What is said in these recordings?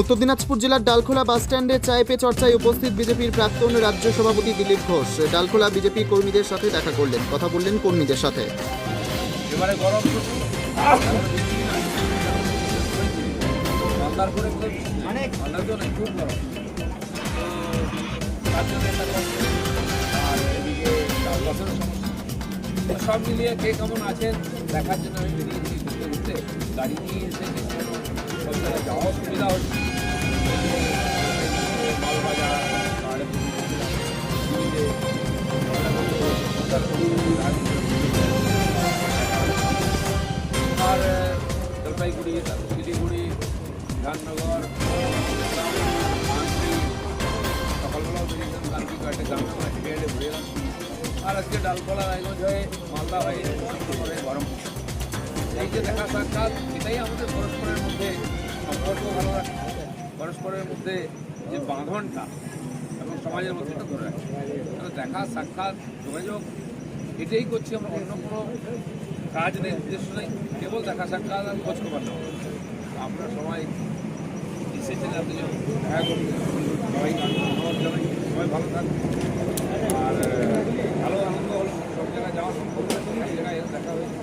উত্তর দিনাজপুর জেলার ডালখোলা বাসস্ট্যান্ডে চায় পে চর্চায় উপস্থিত বিজেপির প্রাক্তন রাজ্য সভাপতি দিলীপ ঘোষ। ডালখোলা বিজেপি কর্মীদের সাথে দেখা করলেন। কথা বললেন কর্মীদের সাথে। সব মিলিয়ে কে কেমন আছেন দেখার জন্য আমি বেরিয়েছি। ঘুরতে ঘুরতে। গাড়ি নিয়ে এসে হচ্ছে। শিলিগুড়ি, বিধাননগর সকালবেলাও বেরিয়েছিলাম কালকে কয়েকটা হেঁটে হেঁটে ঘুরে এলাম। আর আজকে ডালকলা রায়গঞ্জ হয়ে মালদা হয়ে করে গরম এই যে দেখা সাক্ষাৎ, এটাই আমাদের পরস্পরের মধ্যে সম্পর্ক ভালো পরস্পরের মধ্যে যে বাঁধনটা এবং সমাজের মধ্যে এটা ধরে রাখে। দেখা সাক্ষাৎ, যোগাযোগ, এটাই করছি আমরা অন্য কোনো কাজ নেই উদ্দেশ্য নেই, কেবল দেখা সাক্ষাৎ আর খোঁজ খবর নেওয়া। আপনারা সবাই এসেছেন আপনি দেখা করুন সবাই সবাই ভালো থাকুন আর ভালো আনন্দ হলো। সব জায়গায় যাওয়া সম্ভব এক জায়গায় দেখা হয়েছে।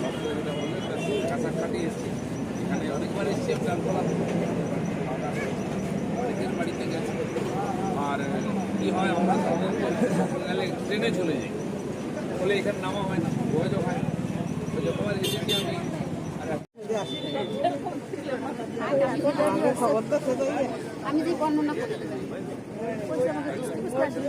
সব জায়গায় যেটা বললেন দেখা সাক্ষাৎই এসেছি। এখানে অনেকবার এসেছি আমি ডালতলা অনেকের বাড়িতে গেছি। আর, কী হয়, আমরা সাধারণত গেলে ট্রেনে চলে যাই। বলে এখানে নামা হয় না যোগাযোগ হয় না। আমি আর আমি যে বর্ণনা করতে বুঝতে বুঝতে আসলে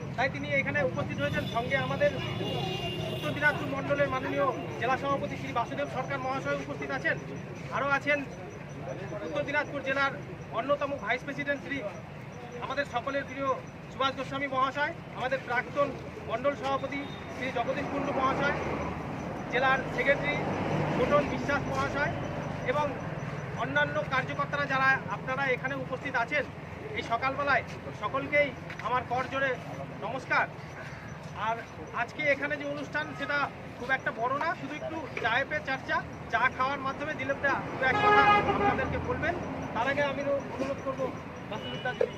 তাই তিনি এখানে উপস্থিত হয়েছেন সঙ্গে আমাদের উত্তর দিনাজপুর মণ্ডলের মাননীয় জেলা সভাপতি শ্রী বাসুদেব সরকার মহাশয় উপস্থিত আছেন। আরও আছেন উত্তর দিনাজপুর জেলার অন্যতম ভাইস প্রেসিডেন্ট শ্রী আমাদের সকলের প্রিয় সুভাষ গোস্বামী মহাশয়, আমাদের প্রাক্তন মণ্ডল সভাপতি শ্রী জগদীশ কুণ্ডু মহাশয়, জেলার সেক্রেটারি ছোটন বিশ্বাস মহাশয় এবং অন্যান্য কার্যকর্তারা যারা আপনারা এখানে উপস্থিত আছেন, এই সকালবেলায় সকলকেই আমার কর জোরে নমস্কার। আর আজকে এখানে যে অনুষ্ঠান, সেটা খুব একটা বড় না, শুধু একটু চায়ে পেয়ে চর্চা, চা খাওয়ার মাধ্যমে দিলীপদা দু এক কথা আপনাদেরকে বলবেন। তার আগে আমি অনুরোধ করব যদি